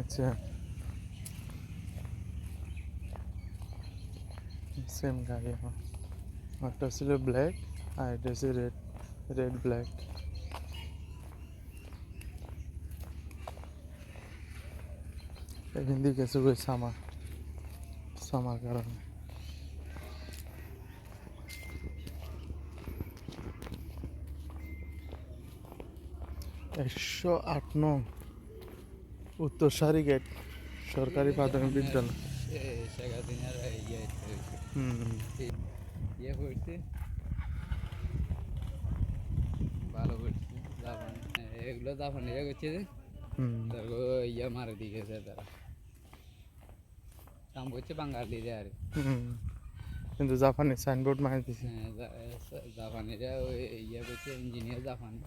আচ্ছা। সেম গাড়ি আমার একটা ছিল ব্ল্যাক আর এটা হচ্ছে রেড রেড ব্ল্যাক এখান দিয়ে গেছে ওই সামার সামার কারণে। একশো আট নং। উত্তর সারি গেট সরকারি প্রাথমিক বিদ্যালয়। ইয়ে করছে। ভালো করছে। জাপান এগুলো জাপানিরা করছে যে। ইয়ে মারে দিয়ে গেছে তারা। কাম করছে বাঙালিরা আর কিন্তু জাপানি সাইনবোর্ড মারি দিছে। হ্যাঁ, জাপানিরা ইয়ে করছে ইঞ্জিনিয়ার জাপানি।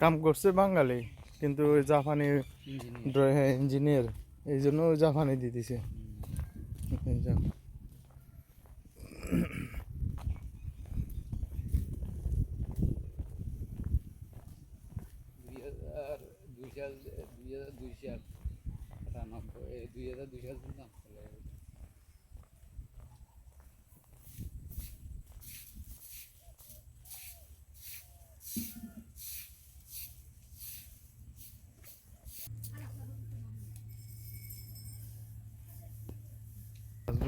কাম করছে বাঙালি কিন্তু ওই জাপানি ইঞ্জিনিয়ার। ইঞ্জিনিয়ার। এই জন্য ওই জাপানি দিয়ে দিছে দুই হাজার দুই সাল দুই হাজার দুই সাল দুই হাজার দুই সাল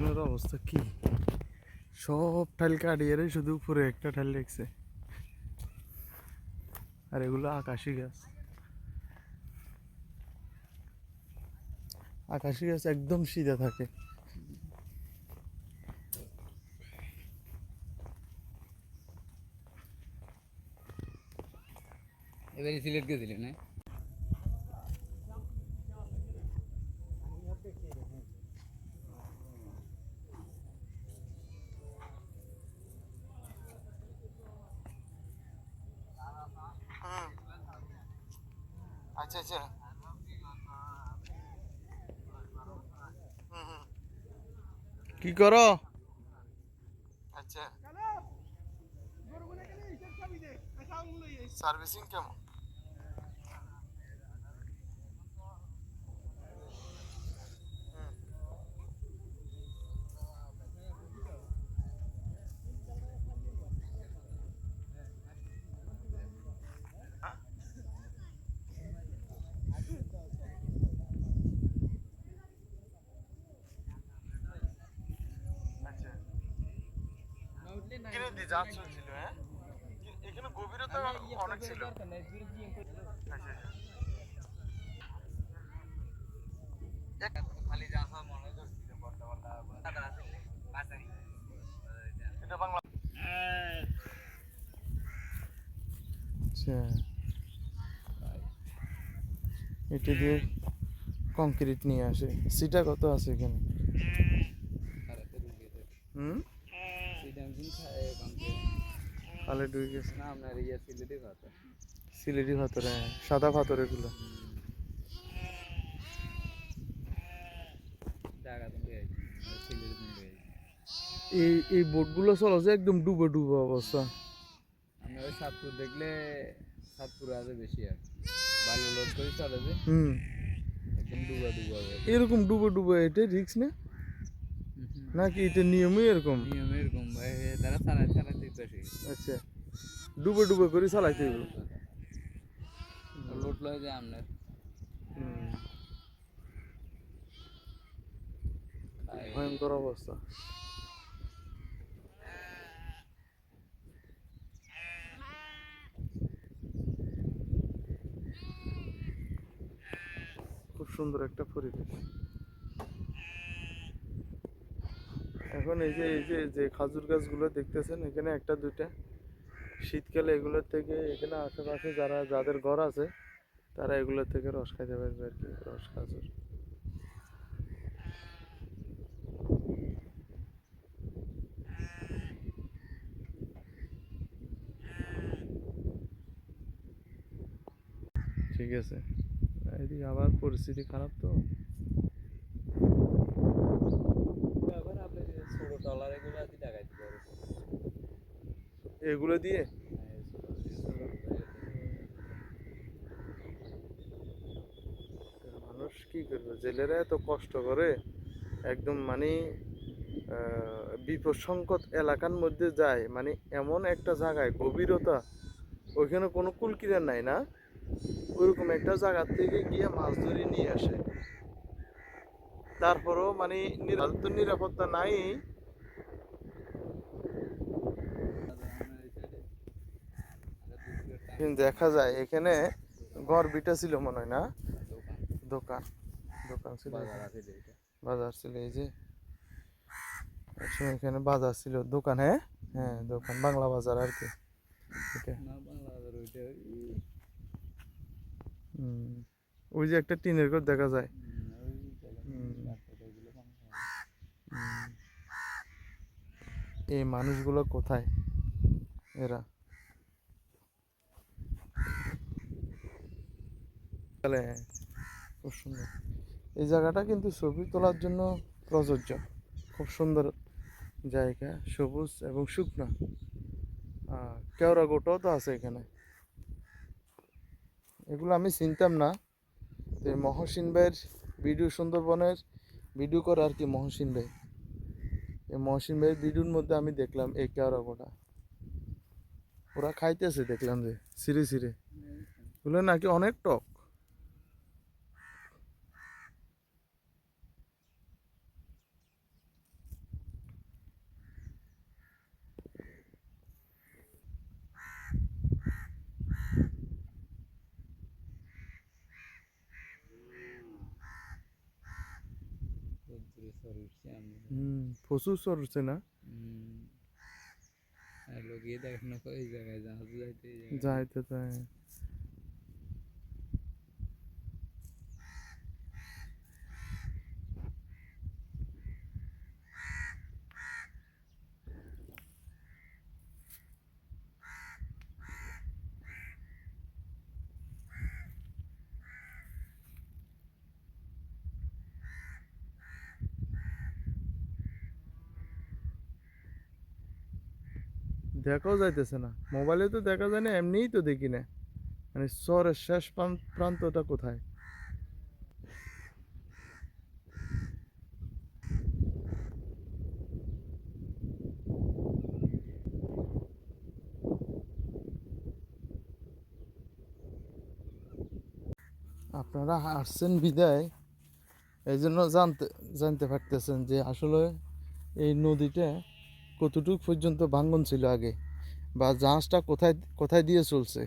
নাম অবস্থা কি? সব টাইল কাটিয়ে শুধু উপরে একটা টাইল রেখেছে আর এগুলো আকাশি গাছ। আকাশি গাছ একদম সিধা থাকে। এবারে সিলেট গেছিলেন না আচ্ছা আচ্ছা কি করো? আচ্ছা। সার্ভিসিং কেমন আচ্ছা কিনে দিয়ে যা চলছিল হ্যাঁ? এখানে গভীরতা অনেক ছিল। আচ্ছা খালি যাওয়া মনে করছিল বর্তমানটা এটা বাংলা আচ্ছা। এটা দিয়ে কংক্রিট নিয়ে আসে। সিটা কত আছে এখানে? হুম? তাহলে ডুবে গেছে। না আপনার ইয়ে সিলেটে কথা সিলেটি পাথরে হ্যাঁ, সাদা পাথর এগুলো। এই এই বোটগুলো চলছে একদম ডুবে ডুবে অবস্থা। আমি ওই সাতপুর দেখলে সাতপুর আছে বেশি আর ভালো লোড করে চলে যে। হুম। একদম ডুবা ডুবা এরকম ডুবে ডুবে এটা রিক্স না? নাকি এটা নিয়মই এরকম? নিয়ম এরকম ভাই আচ্ছা। ডুবে ডুবে করে চালাইতে হইব। লোড লয় যে আপনার ভয়ঙ্কর অবস্থা। খুব সুন্দর একটা পরিবেশ। এখন এই যে এই যে যে খাজুর গাছগুলো দেখতেছেন, এখানে একটা, দুইটা। শীতকালে এগুলোর থেকে এখানে আশেপাশে যারা, যাদের ঘর আছে, তারা এগুলোর থেকে রস খাইতে পারবে আর কি, রস, খাজুর। ঠিক আছে। এদিকে আবার পরিস্থিতি খারাপ তো। এগুলো দিয়ে? মানুষ কি করবে? জেলেরা এত কষ্ট করে, একদম মানে বিপদ সংকট এলাকার মধ্যে যায় মানে এমন একটা জায়গায়, গভীরতা, ওইখানে কোনো কুলকিরা নাই না? ওইরকম একটা জায়গা থেকে গিয়ে মাছ ধরে নিয়ে আসে। তারপরও মানে নিরাপত্তা নাই। দেখা যায় এখানে ঘর বিটা ছিল মনে হয় না? দোকান। দোকান ছিল বাজার ছিল এই যে। এখানে বাজার ছিল। দোকান হ্যাঁ? হ্যাঁ দোকান। বাংলা বাজার আর কি। ওই যে একটা টিনের ঘর দেখা যায়। এই মানুষগুলো কোথায়? এরা। তাহলে খুব সুন্দর। এই জায়গাটা কিন্তু ছবি তোলার জন্য প্রযোজ্য। খুব সুন্দর জায়গা, সবুজ এবং শুকনো। কেওড়া গোটাও তো আছে এখানে। এগুলো আমি চিনতাম না। এই মহসিন ভাইয়ের ভিডিও সুন্দরবনের, ভিডিও করে আর কি মহসিন ভাই। এই মহসিন ভাইয়ের ভিডিওর মধ্যে আমি দেখলাম এই কেওড়া গোটা। ওরা খাইতেছে দেখলাম যে সিরে সিরে এগুলো নাকি অনেক টক রোদ্দুরে সরে উঠছি আমি হুম প্রচুর সরছে না? লোকে দেখানো এই জায়গায় যাইতে। যাইতে দেখাও যাইতেছে না। মোবাইলে তো দেখা যায় না, এমনিই তো দেখি না। মানে শহরের শেষ প্রান- প্রান্তটা কোথায়? আপনারা আসছেন বিদায়। এই জন্য জানতে জানতে পারতেছেন যে আসলে এই নদীটা কতটুকু পর্যন্ত ভাঙ্গন ছিল আগে বা জাহাজটা কোথায় কোথায় দিয়ে চলছে?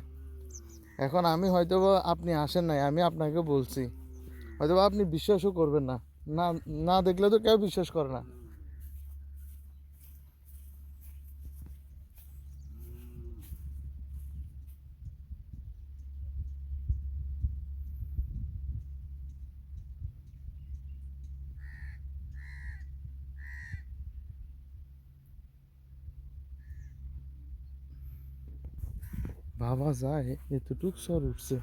এখন আমি হয়তো আপনি আসেন নাই, আমি আপনাকে বলছি। হয়তো আপনি বিশ্বাসও করবেন না। না না দেখলে তো কেউ বিশ্বাস করে না। ভাবা যায় এতটুক স্বর উঠছে।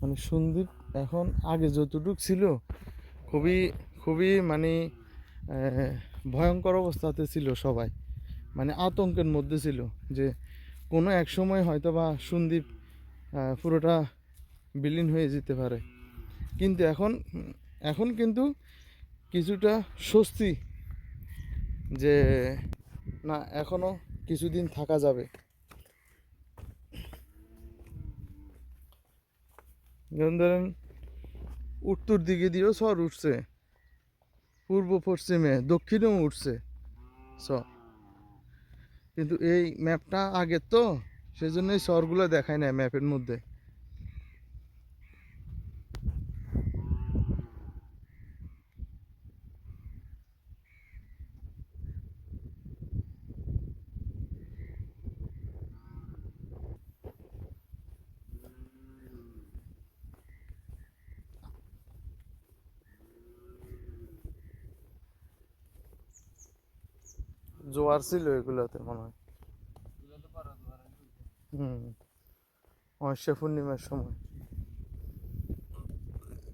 মানে সন্দীপ এখন আগে যতটুক ছিল খুবই খুবই মানে ভয়ঙ্কর অবস্থাতে ছিল সবাই। মানে আতঙ্কের মধ্যে ছিল যে কোনো এক সময় হয়তো বা সন্দীপ পুরোটা বিলীন হয়ে যেতে পারে। কিন্তু এখন এখন কিন্তু কিছুটা স্বস্তি যে না, এখনও কিছুদিন থাকা যাবে। যেমন ধরেন, উত্তর দিকে দিয়েও সর উঠছে, পূর্ব পশ্চিমে, দক্ষিণেও উঠছে সর কিন্তু এই ম্যাপটা আগের তো, সেজন্যই সরগুলো দেখায় না ম্যাপের মধ্যে। জোয়ার ছিল এগুলোতে মনে হয়। হুম। অমাবস্যা পূর্ণিমার সময়।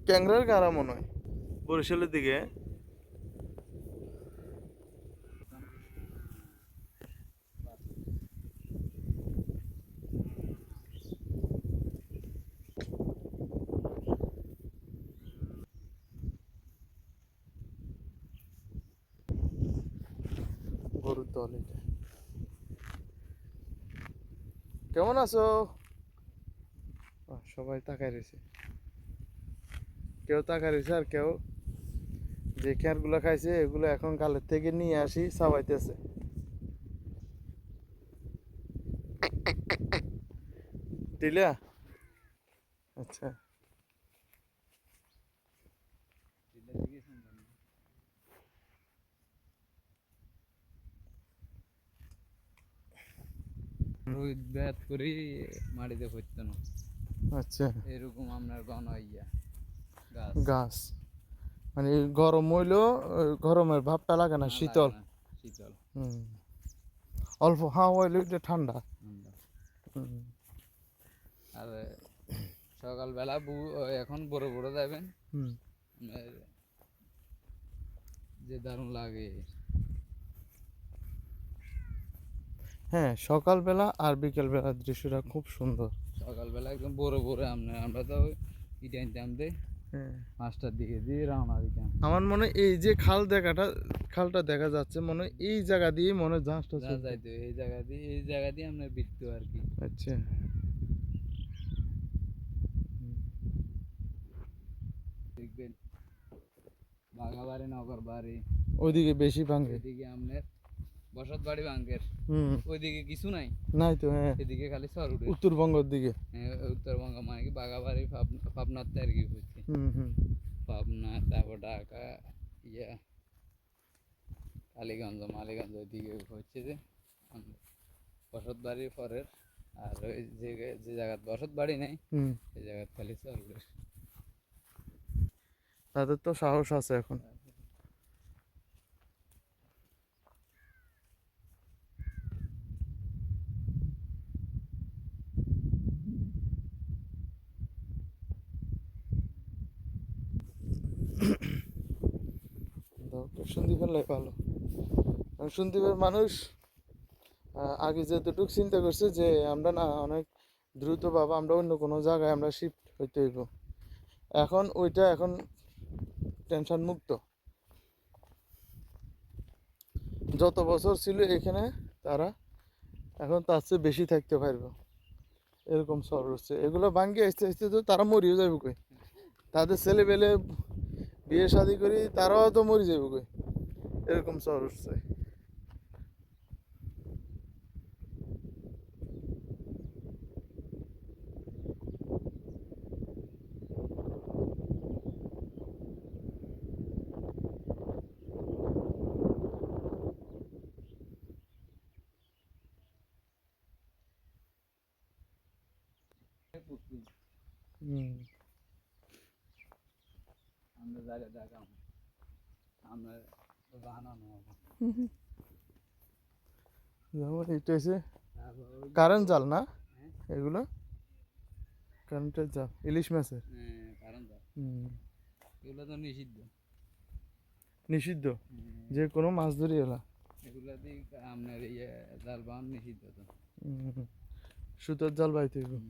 ক্যাংরার গাড়া মনে হয়। বরিশালের দিকে শীতল এটা কেমন আছো? সবাই তাকায় রয়েছে। কেউ তাকায় রয়েছে আর কেউ যে খেয়ারগুলো খাইছে, এগুলো এখন কালের থেকে নিয়ে আসি, সাবাইতেছে। দিলা আচ্ছা এটা দিকে শুনলাম না। রোহিত ব্যাট করি মাটিতে পড়তো না। আচ্ছা। এরকম আপনার ঘন ইয়া গাছ। মানে গরম হইলেও গরমের ভাবটা লাগে না শীতল। শীতল। হুম। অল্প হাওয়া হইলে ঠান্ডা। ঠান্ডা। আর সকালবেলা এখন বড় বড় যাবেন। হুম। যে দারুণ লাগে। হ্যাঁ সকালবেলা আর বিকেলবেলার দৃশ্যটা খুব সুন্দর। সকালবেলা একদম বড় বড় আমরা আমরা তো ইটা নিতাম দে হ্যাঁ। পাঁচটার দিকে দিয়ে রওনা দিতাম। আমার মনে এই যে খাল দেখাটা খালটা দেখা যাচ্ছে মনে এই জায়গা দিয়ে মনে জাহাজটা যাইতো এই জায়গা দিয়ে এই জায়গা দিয়ে আমরা বৃত্ত আর কি। আচ্ছা। দেখবেন বাঘাবাড়ি নগর বাড়ি। ওইদিকে বেশি ভাঙে। এদিকে আপনার বসত বাড়ি বাঙ্গের হুম। ওইদিকে কিছু নাই? নাই তো হ্যাঁ। এদিকে খালি সরুডে উত্তরবঙ্গের দিকে। উত্তরবঙ্গ মানে কি পাবনাতে আর কি হচ্ছে। পাবনা তারপর ঢাকা ইয়া কালীগঞ্জ মালীগঞ্জ ওইদিকে হচ্ছে যে বসত বাড়ির পরের। আর ওই যে যে জায়গাত বসত বাড়ি নাই হুম। সেই জায়গাত খালি সরুডে তাদের তো সাহস আছে এখন। সন্দীপের ভালো। কারণ সন্দীপের মানুষ আগে যেতটুকু চিন্তা করছে যে আমরা না অনেক দ্রুত বাবা আমরা অন্য কোনো জায়গায় আমরা শিফট হইতে হইব। এখন ওইটা এখন টেনশন মুক্ত। যত বছর ছিল এখানে তারা এখন তার চেয়ে বেশি থাকতে পারবে। এরকম শহর হচ্ছে। এগুলো ভাঙ্গি আসতে আসতে তো তারা মরিও যাবে কই? তাদের ছেলে পেলে বিয়ে শাদি করি তারাও তো মরে যাবে এরকম শহর হচ্ছে হুম আমরা বানানো যেমন এটা হচ্ছে কারেন্ট জাল না? এগুলো? কারেন্টের জাল ইলিশ মাছের? হ্যাঁ, কারণ তো এগুলো তো নিষিদ্ধ? নিষিদ্ধ যে কোনো মাছ ধরি এলা। এগুলো দিয়ে আপনার ইয়ে জাল বান নিষিদ্ধ তো। সুতোর জাল বাইতে হইব হুম।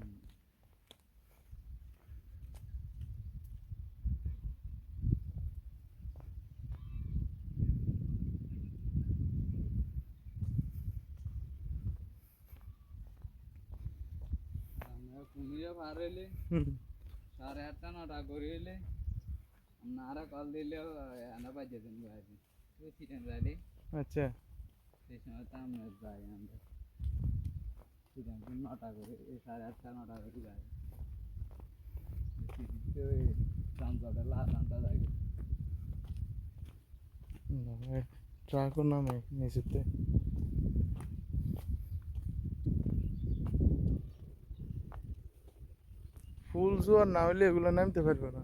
আমরা কুমিরা পার হইলে। সাড়ে আটটা নটা করে হইলে আপনারা কল দিলেও আনা বাজে দিন তো চিকেন রাইলে আচ্ছা। সেই সময় তো আমরা যাই আমরা চিকেন নটা করে এই সাড়ে আটটা নটা করে যাই। ট্রাকও নামে নিচেতে। ফুল জোয়ার না হলে এগুলো নামতে পারবে না।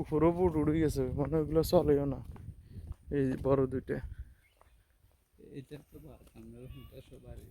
উপর উপর উড়ে গেছে মানে ওগুলো চলেও না। এই বড় দুইটা। এটা তো সবারই।